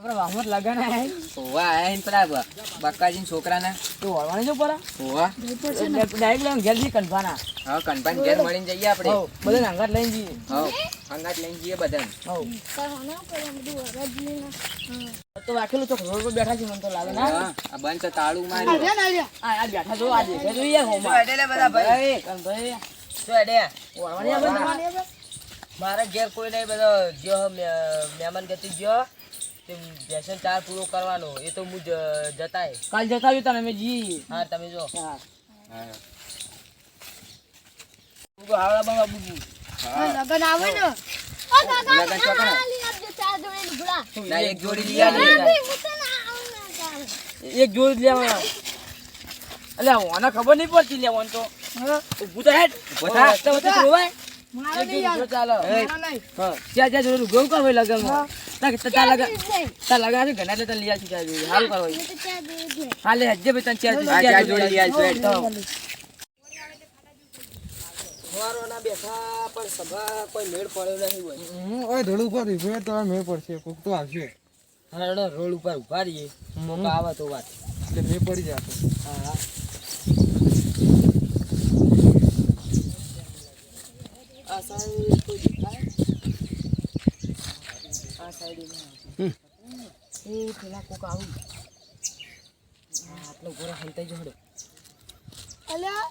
આપણે વાહમાં લગન આયા હોવા આયા હિન પેલા બ- છોકરાના. તો વળવાની જો પરા. હોવા. ડાયરેક્ટ લઈને ઘેર જઈએ કનભાના હવે કનપાન ઘેર મળીને જઈએ આપણે હઉ, અંગાત લઈને જઈએ. હવ અંગાત લઈને જઈએ બધાને. હઉ. તો રાખેલું તો રોડ પર બેઠા છે મને તો લાગે ના. આ બંધ તાળું માર્યું આ આ બેઠા જો યાર હોમાં. ભાઈ. કનભાઈ વળવાની મારા ઘેર કોઈ નહીં બધો ગયો મહેમાન ગતિ ગયો તે વ્યસન ચાર પૂરો કરવાનો એ તો હું જતાય. કાલ જતા આવ્યું તને જી. હા તમે જો. હા. હાવડા બાબા બુબુ. લગન આવે ને. લગન ચોકણા ના એક જોડી લઈ આવી એક જોડી એટલે ઓને ખબર નહીં પડતી લેવાનું તો. ઊભું હેડ. મારે નહીં ચાલે. હા. ત્યાં ત્યાં જોડે ગયું કામ હોય લગનમાં. ના છે ઘણા લઈ હા લે હજે ભાઈ તને ચાર ચાર જોડી લઈ આવશું, હેડ. સવારોના બેઠા પણ સભા કોઈ મેળ પડ્યો નહીં હોય. ઓય ધોળું ઉપર ઊભો તો મેળ પડશે. કોક તો આવશે. હા રોડ ઉપર ઊભા રહીએ. મોકા આવે તો વાત. એટલે મેળ પડી જાય હા હા. આ કોઈ સાઈડ એ પેલા કોક આવું આટલો ઘોડો હંતાઈ જોડે અલ્યા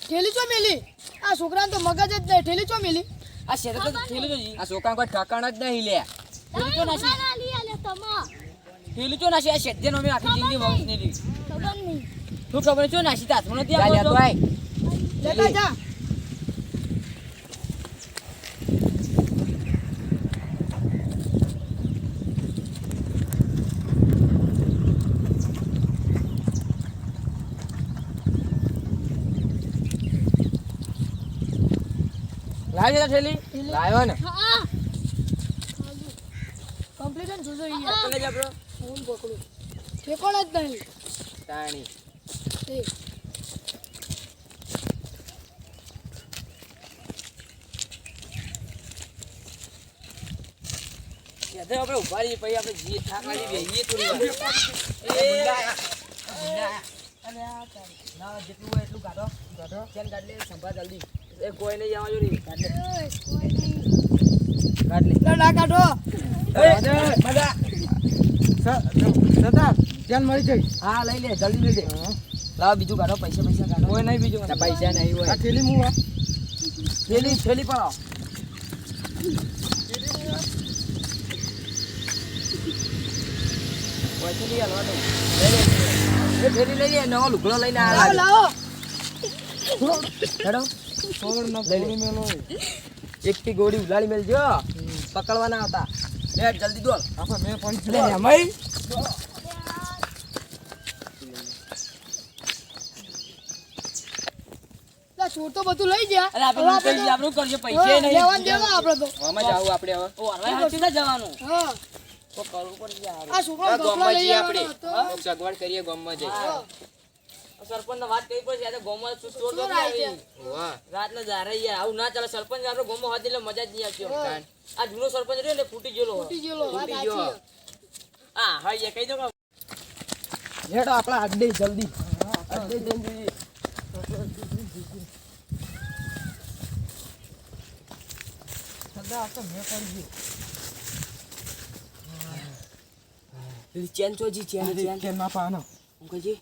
ઠેલી ચો મેલી? આ છોકરાને તો મગજ જ નહીં. ઠેલી ચો મેલી? આ શેર તો આ છોકરા કોઈ ઠકાણ જ નહીં લે. તો નાસી ઠેલી ચો નાસી આ શેઠ નો મેં આખી જિંદગી વંશ શું ખબર ચો નાસી તાત મને ત્યાં આય. લેતા જા. લાવી દે થેલી લાવ્યો ને. કમ્પ્લીટ જોજો ઈ આપણે જા આપણો ફોન પકડું. ઠેકોણ જ નહીં. તાણી. એ. આપણે ઊભા રહીએ પછી આપણે જીએ થાક જઈએ બેહીએ થોડી વાર એ. ચાલ. જેટલું હોય એટલું કાઢો. કાઢો. ચેન કાઢ લે સંભાળ જલ્દી. એ કોઈ નહીં આવવા જો કાઢ લે. કાઢ કાઢો. મજા. સદા ચાલ મળી જઈ હા લઈ લે જલ્દી લઈ લે. લાવ બીજું કાઢો પૈસા પૈસા કાઢો. કોઈ નહીં બીજું. પૈસા નહીં હોય. આ થેલી મૂવ થેલી થેલી પણ આવો. લઈ લે થેલી લઈ લે નવો લુગડો લઈને આવ્યો લાવો. હેડો ના ગોળી ઉલાડી મેલજો. પકડવાના હતા. લે જલ્દી દોડ. આપણે મેળ પડી લે રમાઈ ચોર તો બધું લઈ ગયા અરે આપણે આપણું કરજો પૈસે નહીં. લેવાનું દેવા આપણે તો. આમાં જ આપણે હવે. ઓ હરવાઈ હાથથી ના જવાનું? હા. તો કરવું પણ યાર. આ છોકરો આપણે. સગવડ કરીએ ગામમાં જઈ હા. સરપંચને વાત કઈ પડશે યાર, ગામમાં શું ચોર તો. વાહ. રાતના જારે યાર આવું ના ચાલે સરપંચ આપણો ગામમાં હોત એટલે મજા જ નહીં આવતી આ જૂનો સરપંચ રહ્યો ને ફૂટી ગયેલો ફૂટી ગયેલો વાત તૂટી ગયો. હા હા એ કહી દો કે હેડો આપણા અડ્ડે જલ્દી. અડ્ડે જલ્દી. સદા આ તો મેળ પડી ચેન ચોજી ચેન. ના પાનો હું. કહેજી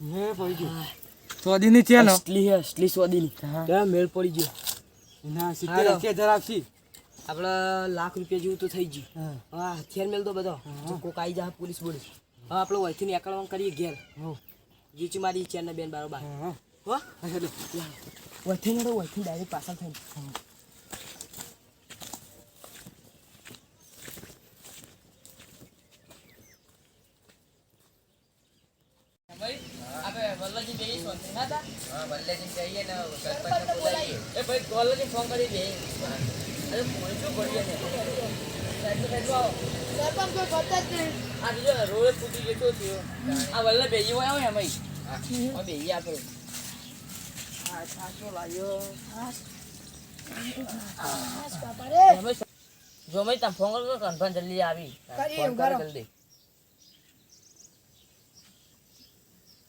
મેળ પડી ગયો. સોદી ની? ચેન અસલી હે અસલી સ્વાદીની હા. મેળ પડી ગયો. ના સિત્તેર. હજાર આપશી આપણે લાખ રૂપિયા જેવું તો થઈ ગયું. હા. હથિયાર મેલ તો બધો. જો કોક આવી જાય પોલીસ બોલીસ હા આપણે વહીથી નીકળવાનું કરીએ ઘેર. જીચી મારી ચેન ને બેન બારોબાર હા. હો? હા હેલો. વહીથી વહીથી ડાયરેક્ટ પાછળ થઈ આપણે વલ્લભજી જઈએ સોનથી ના તા? હા વલ્લેજી જઈએ ને બોલાવીએ. એ ભાઈ વલ્લજી ફોન કરી દે. અરે ફોન શું ને? સાઈડ સાઈડ આવો. સરપંચ કોઈ કરતા જ નહીં. આ બીજો રોડ ફૂટી ગયો થયો? આ વલ્લભ બેજી હોય આવે અમે હા. બેજી આપણે હા. છાસો લાગ્યો બસ બાપા રે. એમ જો મેં તમે ફોન કરો કન્ફર્મ જલ્દી આવી. જલ્દી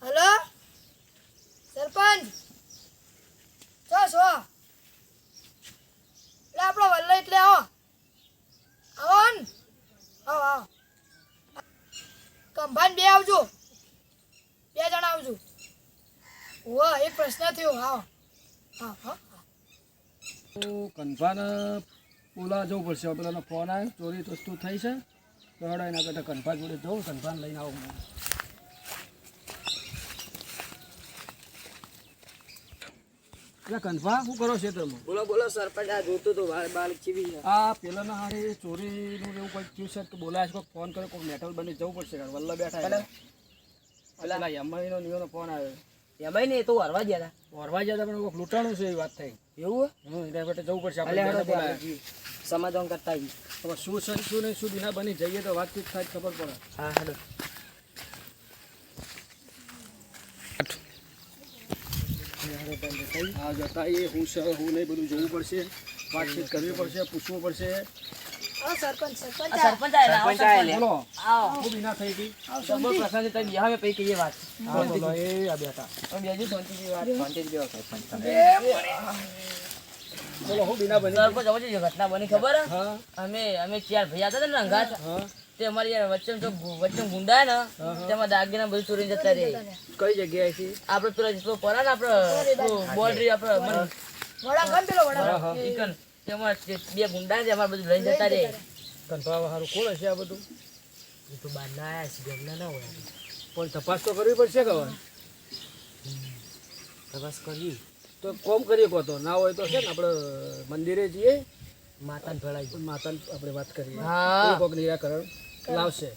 હલો સરપંચ છો છો એટલે આપણો વલ્લો એટલે આવો આવો ને આવો આવો કંભાન બે આવજો. બે જણા આવજો. ઓ એક પ્રશ્ન થયો. હા. હા હા. કન્ફાને ઓલા જવું પડશે. પેલાનો ફોન આવ્યો. ચોરી વસ્તુ થઈ છે. તો એના કરતાં કન્ફા જોડે જવું. કન્ફાન લઈને આવું કન્ફા શું કરો છો તમે? બોલો બોલો સરપંચ આ જોતું તો બાર ચીવી આ પેલાના હારે ચોરીનું એવું કંઈક થયું છે કે બોલાય છે ફોન કરે કોઈ મેટલ બની જવું પડશે કાં વલ્લા બેઠા પેલા યમાઈનો નિયોનો ફોન આવ્યો. એમાંય ને તો હરવા ગયા હતા. વરવા હતા પણ કોઈ લૂંટાણું છે એ વાત થઈ. એવું હમ માટે જવું પડશે આપણે. સમાધાન કરતા આવીએ. શું છે ને શું નહીં શું દિના બની જઈએ તો વાતચીત થાય ખબર પડે. હા હેડો આ જતા એ હું છે હું નહીં બધું જોવું પડશે વાતચીત કરવી પડશે પૂછવું પડશે ઘટના બની ખબર અમે અમે ચાર ભાઈ હતા ને અંગાત હા તે અમારી યાર વચ્ચે જો વચ્ચે ગુંડા ને તેમાં દાગીના બધું ચોરી જતા રહે. કઈ જગ્યાએથી આપણે પેલા જેટલો પરા ને આપણે બોલ આપણે મન વડા ગમ પેલો વડા ચિકન તેમાં બે ગુંડા ને અમારે બધું લઈ જતા રહે. કંઠાવા સારું કોણ હશે આ બધું? એ તો બહાર ના આવ્યા છે ગમના ના હોય. પણ તપાસ તો કરવી પડશે કે હવે? તપાસ કરવી. તો કોમ કરીએ કહો તો. ના હોય તો છે ને આપણે મંદિરે જઈએ. માતાને ભેળાઈ માતાને આપણે વાત કરીએ. કોઈક નિરાકરણ. લાવશે.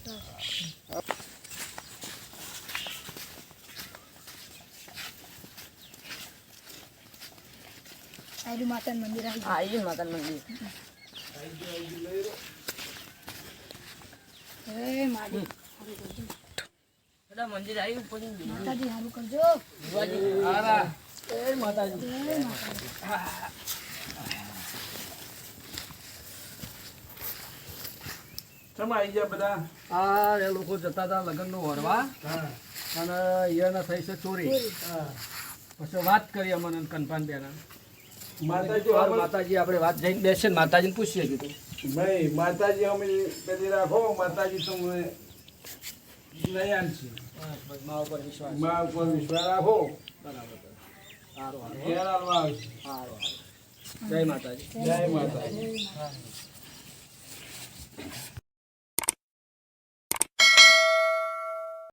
આયુ માતાનું મંદિર આવી હા આવી માતાનું મંદિર. એ માડી. બધા મંદિર પછી માતાજી હારું કરજો. માતાજી. એ માતાજી. આ એ લોકો જતા હતા લગ્નનું વરવા અને અહીંયાના થઈ છે ચોરી. પછી વાત કરી અમને કનપાન બેના માતાજી માતાજી આપણે વાત જઈને બેસે ને માતાજીને પૂછીએ કીધું ભાઈ માતાજી અમે પેલી રાખો માતાજી તમને લઈ આનશે. મા ઉપર વિશ્વાસ. મા ઉપર વિશ્વાસ રાખો. બરાબર સારું જય માતાજી. જય માતાજી.